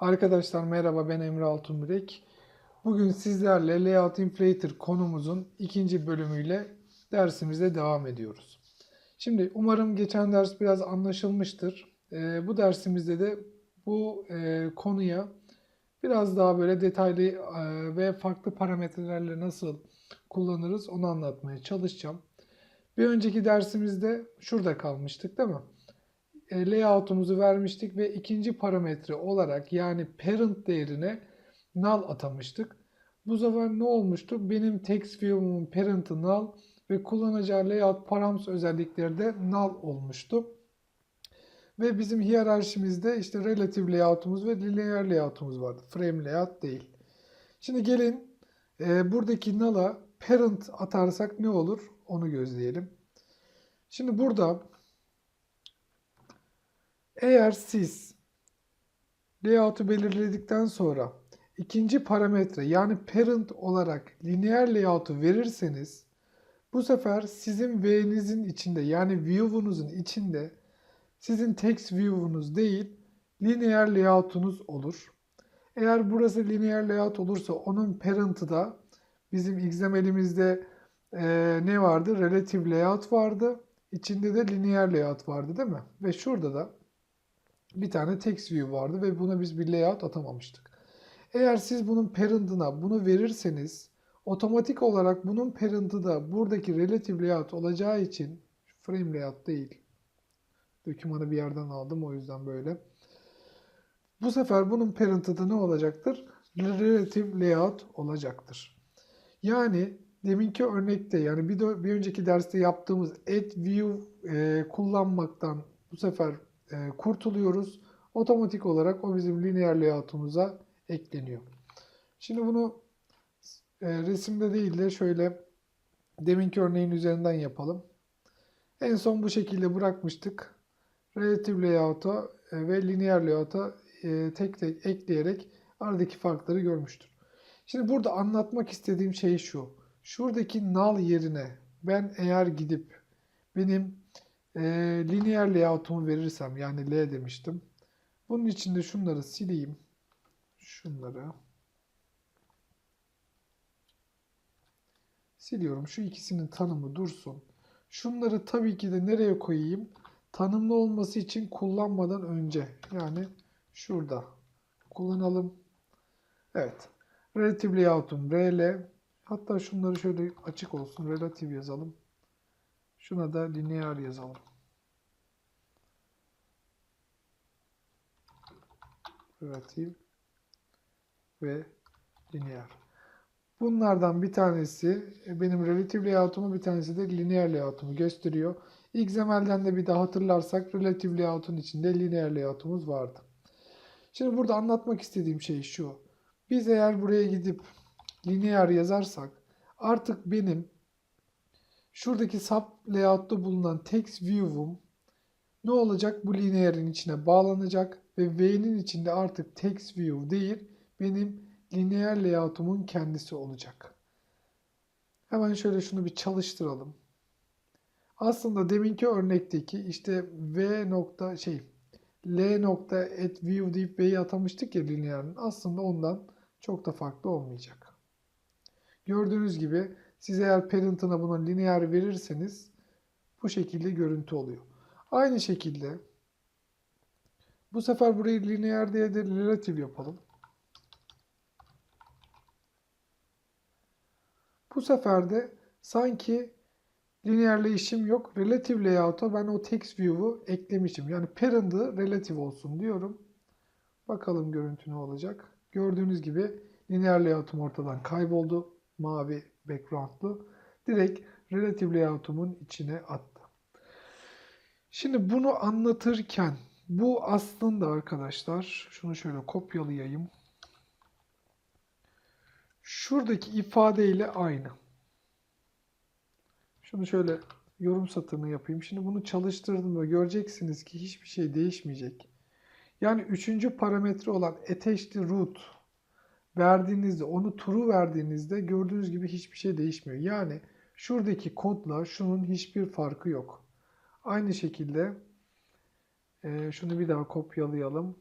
Arkadaşlar merhaba ben Emre Altunbirek. Bugün sizlerle Layout Inflator konumuzun ikinci bölümüyle dersimize devam ediyoruz. Şimdi umarım geçen ders biraz anlaşılmıştır. Ee, bu dersimizde de bu e, konuya biraz daha böyle detaylı e, ve farklı parametrelerle nasıl kullanırız onu anlatmaya çalışacağım. Bir önceki dersimizde şurada kalmıştık değil mi? E, layout'umuzu vermiştik ve ikinci parametre olarak yani parent değerine null atamıştık. Bu sefer ne olmuştu? Benim text view'umun parent'ı null ve kullanacağı layout params özellikleri de null olmuştu. Ve bizim hiyerarşimizde işte relative layout'umuz ve linear layout'umuz vardı. Frame layout değil. Şimdi gelin e, buradaki null'a parent atarsak ne olur? Onu gözleyelim. Şimdi burada eğer siz layout'u belirledikten sonra ikinci parametre yani parent olarak lineer layout'u verirseniz bu sefer sizin V'nizin içinde yani view'unuzun içinde sizin text view'unuz değil lineer layout'unuz olur. Eğer burası lineer layout olursa onun parent'ı da bizim XML'imizde e, ne vardı? Relative layout vardı. İçinde de lineer layout vardı değil mi? Ve şurada da bir tane text view vardı ve buna biz bir layout atamamıştık. Eğer siz bunun parent'ına bunu verirseniz otomatik olarak bunun parent'ı da buradaki relative layout olacağı için frame layout değil. Dokümanı bir yerden aldım o yüzden böyle. Bu sefer bunun parent'ı da ne olacaktır? Relative layout olacaktır. Yani deminki örnekte yani bir, de, bir önceki derste yaptığımız add view e, kullanmaktan bu sefer kurtuluyoruz. Otomatik olarak o bizim lineer layout'umuza ekleniyor. Şimdi bunu e, resimde değil de şöyle deminki örneğin üzerinden yapalım. En son bu şekilde bırakmıştık. Relative layout'a e, ve lineer layout'a e, tek tek ekleyerek aradaki farkları görmüştür. Şimdi burada anlatmak istediğim şey şu. Şuradaki null yerine ben eğer gidip benim e, lineer layout'umu verirsem yani L demiştim. Bunun içinde şunları sileyim. Şunları. Siliyorum. Şu ikisinin tanımı dursun. Şunları tabii ki de nereye koyayım? Tanımlı olması için kullanmadan önce. Yani şurada. Kullanalım. Evet. Relative layout'um RL. Hatta şunları şöyle açık olsun. Relative yazalım. Şuna da linear yazalım. Relative ve linear. Bunlardan bir tanesi benim relative layout'umu bir tanesi de linear layout'umu gösteriyor. XML'den de bir daha hatırlarsak relative layout'un içinde linear layout'umuz vardı. Şimdi burada anlatmak istediğim şey şu. Biz eğer buraya gidip linear yazarsak artık benim Şuradaki sub layout'ta bulunan text view'um ne olacak? Bu linear'in içine bağlanacak ve V'nin içinde artık text view değil, benim linear layout'umun kendisi olacak. Hemen şöyle şunu bir çalıştıralım. Aslında deminki örnekteki işte V nokta şey L nokta at view deyip V'yi atamıştık ya linear'ın. Aslında ondan çok da farklı olmayacak. Gördüğünüz gibi siz eğer parent'ına buna linear verirseniz bu şekilde görüntü oluyor. Aynı şekilde bu sefer burayı linear diye de relative yapalım. Bu sefer de sanki linearle işim yok. Relative layout'a ben o text view'u eklemişim. Yani parent'ı relative olsun diyorum. Bakalım görüntü ne olacak. Gördüğünüz gibi linear layout'um ortadan kayboldu. Mavi background'lu direkt relative layout'umun içine attı. Şimdi bunu anlatırken bu aslında arkadaşlar şunu şöyle kopyalayayım. Şuradaki ifadeyle aynı. Şunu şöyle yorum satırını yapayım. Şimdi bunu çalıştırdım ve göreceksiniz ki hiçbir şey değişmeyecek. Yani üçüncü parametre olan attached root verdiğinizde, onu true verdiğinizde gördüğünüz gibi hiçbir şey değişmiyor. Yani şuradaki kodla şunun hiçbir farkı yok. Aynı şekilde e, şunu bir daha kopyalayalım.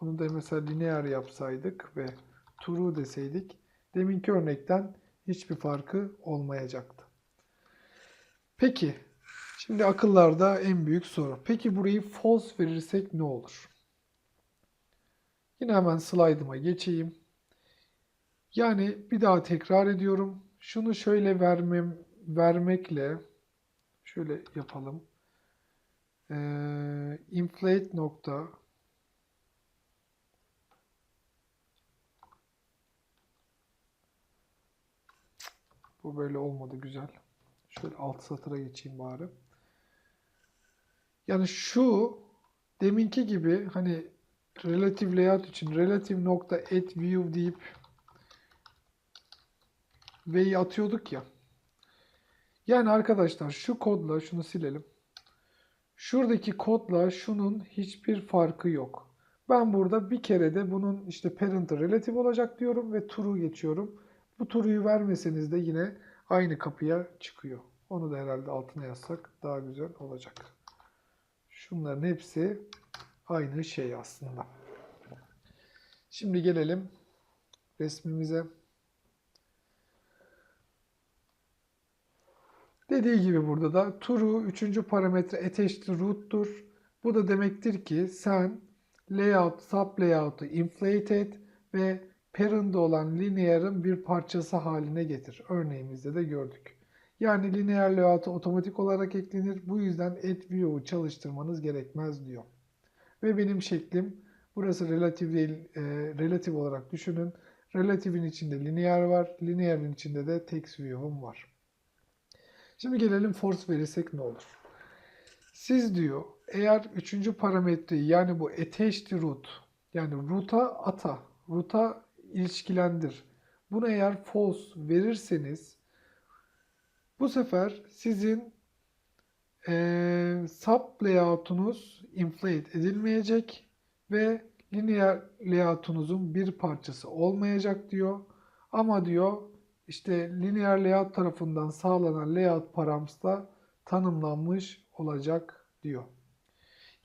Bunu da mesela lineer yapsaydık ve true deseydik deminki örnekten hiçbir farkı olmayacaktı. Peki şimdi akıllarda en büyük soru. Peki burayı false verirsek ne olur? Yine hemen slaydıma geçeyim. Yani bir daha tekrar ediyorum. Şunu şöyle vermem vermekle şöyle yapalım. Ee, inflate nokta Bu böyle olmadı güzel. Şöyle alt satıra geçeyim bari. Yani şu deminki gibi hani relative layout için relative nokta add view deyip V'yi atıyorduk ya. Yani arkadaşlar şu kodla şunu silelim. Şuradaki kodla şunun hiçbir farkı yok. Ben burada bir kere de bunun işte parent'ı relative olacak diyorum ve true geçiyorum. Bu true'yu vermeseniz de yine aynı kapıya çıkıyor. Onu da herhalde altına yazsak daha güzel olacak. Şunların hepsi aynı şey aslında. Şimdi gelelim resmimize. Dediği gibi burada da true üçüncü parametre attached root'tur. Bu da demektir ki sen layout, sub layout'u inflate et ve parent'da olan linear'ın bir parçası haline getir. Örneğimizde de gördük. Yani linear layout'a otomatik olarak eklenir. Bu yüzden add view'u çalıştırmanız gerekmez diyor. Ve benim şeklim burası relatif değil, e, relatif olarak düşünün. Relative'in içinde linear var. Linear'ın içinde de text view'um var. Şimdi gelelim force verirsek ne olur? Siz diyor eğer üçüncü parametreyi yani bu attached root yani root'a ata, root'a ilişkilendir. Bunu eğer false verirseniz bu sefer sizin e, sub layout'unuz inflate edilmeyecek ve linear layout'unuzun bir parçası olmayacak diyor. Ama diyor işte linear layout tarafından sağlanan layout params da tanımlanmış olacak diyor.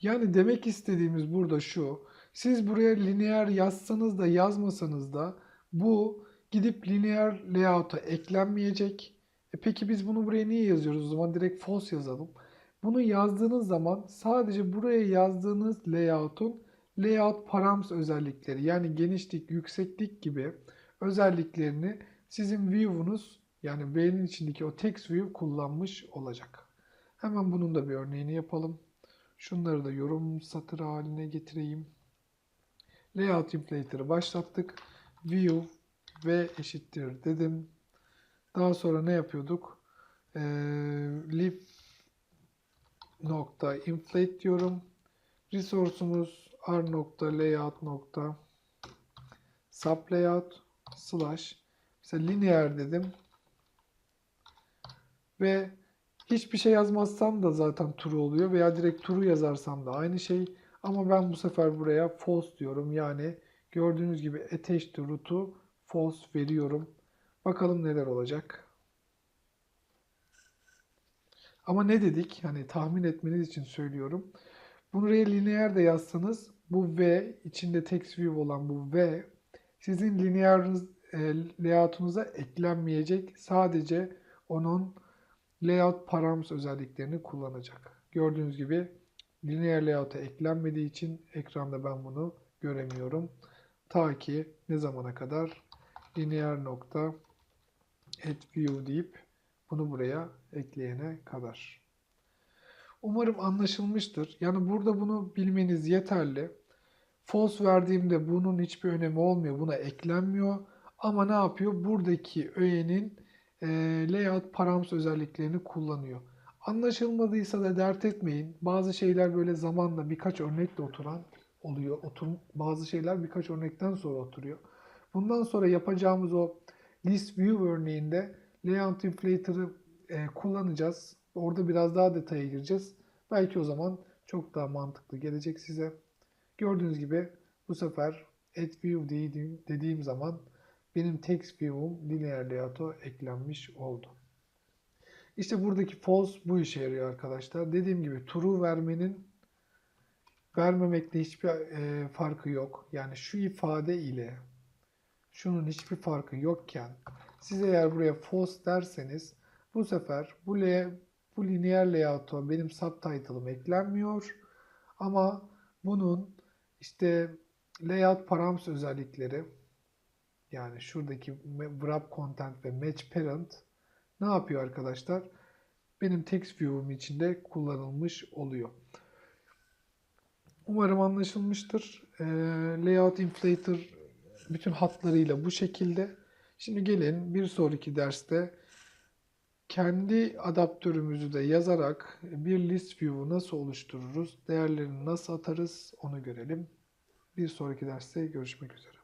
Yani demek istediğimiz burada şu. Siz buraya linear yazsanız da yazmasanız da bu gidip linear layout'a eklenmeyecek. E peki biz bunu buraya niye yazıyoruz? O zaman direkt false yazalım. Bunu yazdığınız zaman sadece buraya yazdığınız layout'un layout params özellikleri yani genişlik, yükseklik gibi özelliklerini sizin view'unuz yani V'nin içindeki o text view kullanmış olacak. Hemen bunun da bir örneğini yapalım. Şunları da yorum satırı haline getireyim. Layout inflator'ı başlattık. View v eşittir dedim. Daha sonra ne yapıyorduk? Ee, lib nokta inflate diyorum. Resource'umuz r nokta layout nokta sub layout slash mesela linear dedim. Ve hiçbir şey yazmazsam da zaten true oluyor veya direkt true yazarsam da aynı şey. Ama ben bu sefer buraya false diyorum. Yani gördüğünüz gibi attached root'u false veriyorum. Bakalım neler olacak. Ama ne dedik? Hani tahmin etmeniz için söylüyorum. Buraya lineer de yazsanız bu V içinde text view olan bu V sizin lineer e, layout'unuza eklenmeyecek. Sadece onun layout params özelliklerini kullanacak. Gördüğünüz gibi lineer layout'a eklenmediği için ekranda ben bunu göremiyorum. Ta ki ne zamana kadar linear nokta add view deyip bunu buraya ekleyene kadar. Umarım anlaşılmıştır. Yani burada bunu bilmeniz yeterli. False verdiğimde bunun hiçbir önemi olmuyor. Buna eklenmiyor. Ama ne yapıyor? Buradaki öğenin e, layout params özelliklerini kullanıyor. Anlaşılmadıysa da dert etmeyin. Bazı şeyler böyle zamanla birkaç örnekle oturan oluyor. Otur, bazı şeyler birkaç örnekten sonra oturuyor. Bundan sonra yapacağımız o list view örneğinde layout inflator'ı e, kullanacağız. Orada biraz daha detaya gireceğiz. Belki o zaman çok daha mantıklı gelecek size. Gördüğünüz gibi bu sefer add view dediğim, dediğim zaman benim text view'um linear layout'a eklenmiş oldu. İşte buradaki false bu işe yarıyor arkadaşlar. Dediğim gibi true vermenin vermemekle hiçbir e, farkı yok. Yani şu ifade ile şunun hiçbir farkı yokken siz eğer buraya false derseniz bu sefer bu, le, bu lineer layout'a benim subtitle'ım eklenmiyor. Ama bunun işte layout params özellikleri yani şuradaki wrap content ve match parent ne yapıyor arkadaşlar? Benim text view'um içinde kullanılmış oluyor. Umarım anlaşılmıştır. Ee, layout inflator bütün hatlarıyla bu şekilde. Şimdi gelin bir sonraki derste kendi adaptörümüzü de yazarak bir list view'u nasıl oluştururuz, değerlerini nasıl atarız onu görelim. Bir sonraki derste görüşmek üzere.